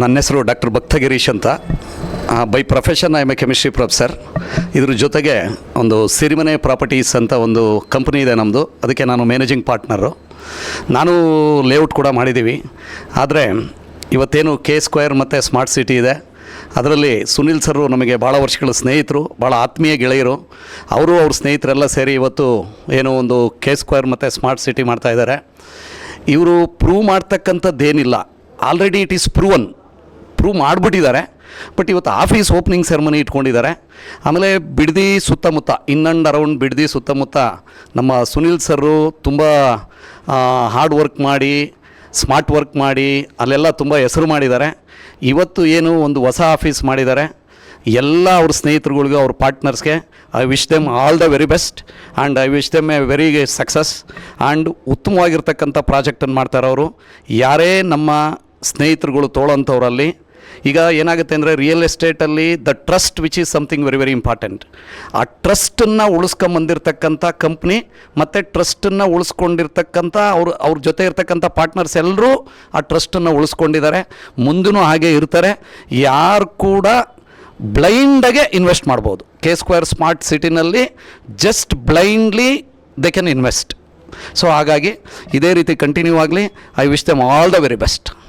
ನನ್ನ ಹೆಸರು ಡಾಕ್ಟರ್ ಭಕ್ತಗಿರೀಶ್ ಅಂತ. By profession I am a chemistry professor. ಇದ್ರ ಜೊತೆಗೆ ಒಂದು ಸಿರಿಮನೆ ಪ್ರಾಪರ್ಟೀಸ್ ಅಂತ ಒಂದು ಕಂಪ್ನಿ ಇದೆ ನಮ್ಮದು ಅದಕ್ಕೆ ನಾನು ಮ್ಯಾನೇಜಿಂಗ್ ಪಾರ್ಟ್ನರು. ನಾನು ಲೇಔಟ್ ಕೂಡ ಮಾಡಿದ್ದೀವಿ. ಆದರೆ ಇವತ್ತೇನು ಕೆ ಸ್ಕ್ವೇರ್ ಮತ್ತು ಸ್ಮಾರ್ಟ್ ಸಿಟಿ ಇದೆ. ಅದರಲ್ಲಿ ಸುನಿಲ್ ಸರ್ ನಮಗೆ ಭಾಳ ವರ್ಷಗಳ ಸ್ನೇಹಿತರು, ಭಾಳ ಆತ್ಮೀಯ ಗೆಳೆಯರು. ಅವರು ಅವ್ರ ಸ್ನೇಹಿತರೆಲ್ಲ ಸೇರಿ ಇವತ್ತು ಏನೋ ಒಂದು ಕೆ ಸ್ಕ್ವೇರ್ ಮತ್ತು ಸ್ಮಾರ್ಟ್ ಸಿಟಿ ಮಾಡ್ತಾಯಿದ್ದಾರೆ ಇವರು prove ಮಾಡ್ತಕ್ಕಂಥದ್ದೇನಿಲ್ಲ. Already it is proven prove ಮಾಡಿಬಿಟ್ಟಿದ್ದಾರೆ. ಬಟ್ ಇವತ್ತು ಆಫೀಸ್ ಓಪನಿಂಗ್ ಸೆರೆಮನಿ ಇಟ್ಕೊಂಡಿದ್ದಾರೆ. ಆಮೇಲೆ ಬಿಡದಿ ಸುತ್ತಮುತ್ತ ಇನ್ ಆ್ಯಂಡ್ ಅರೌಂಡ್ ಬಿಡದಿ ಸುತ್ತಮುತ್ತ ನಮ್ಮ ಸುನಿಲ್ ಸರು ತುಂಬ ಹಾರ್ಡ್ ವರ್ಕ್ ಮಾಡಿ ಸ್ಮಾರ್ಟ್ ವರ್ಕ್ ಮಾಡಿ, ಅಲ್ಲೆಲ್ಲ ತುಂಬ ಹೆಸರು ಮಾಡಿದ್ದಾರೆ. ಇವತ್ತು ಏನು ಒಂದು ಹೊಸ ಆಫೀಸ್ ಮಾಡಿದ್ದಾರೆ. ಎಲ್ಲ ಅವ್ರ ಸ್ನೇಹಿತರುಗಳಿಗೂ, ಅವ್ರ ಪಾರ್ಟ್ನರ್ಸ್ಗೆ I wish them all the very best and I wish them a very success and ಉತ್ತಮವಾಗಿರ್ತಕ್ಕಂಥ ಪ್ರಾಜೆಕ್ಟನ್ನು ಮಾಡ್ತಾರೆ ಅವರು ಯಾರೇ ನಮ್ಮ ಸ್ನೇಹಿತರುಗಳು ತೋಳಂಥವ್ರಲ್ಲಿ, ಈಗ ಏನಾಗುತ್ತೆ ಅಂದರೆ real ಎಸ್ಟೇಟಲ್ಲಿ the trust which is something very very important ಆ ಟ್ರಸ್ಟನ್ನು ಉಳಿಸ್ಕೊಂಬಂದಿರ್ತಕ್ಕಂಥ ಕಂಪ್ನಿ ಮತ್ತು ಟ್ರಸ್ಟನ್ನು ಉಳಿಸ್ಕೊಂಡಿರ್ತಕ್ಕಂಥ ಅವ್ರ ಅವ್ರ ಜೊತೆ ಇರ್ತಕ್ಕಂಥ ಪಾರ್ಟ್ನರ್ಸ್ ಎಲ್ಲರೂ ಆ ಟ್ರಸ್ಟನ್ನು ಉಳಿಸ್ಕೊಂಡಿದ್ದಾರೆ. ಮುಂದೂ ಹಾಗೆ ಇರ್ತಾರೆ. ಯಾರು ಕೂಡ ಬ್ಲೈಂಡಾಗೆ ಇನ್ವೆಸ್ಟ್ ಮಾಡ್ಬೋದು. K square smart ಸಿಟಿನಲ್ಲಿ just blindly they can invest so ಹಾಗಾಗಿ ಇದೇ ರೀತಿ ಕಂಟಿನ್ಯೂ ಆಗಲಿ. I wish them all the very best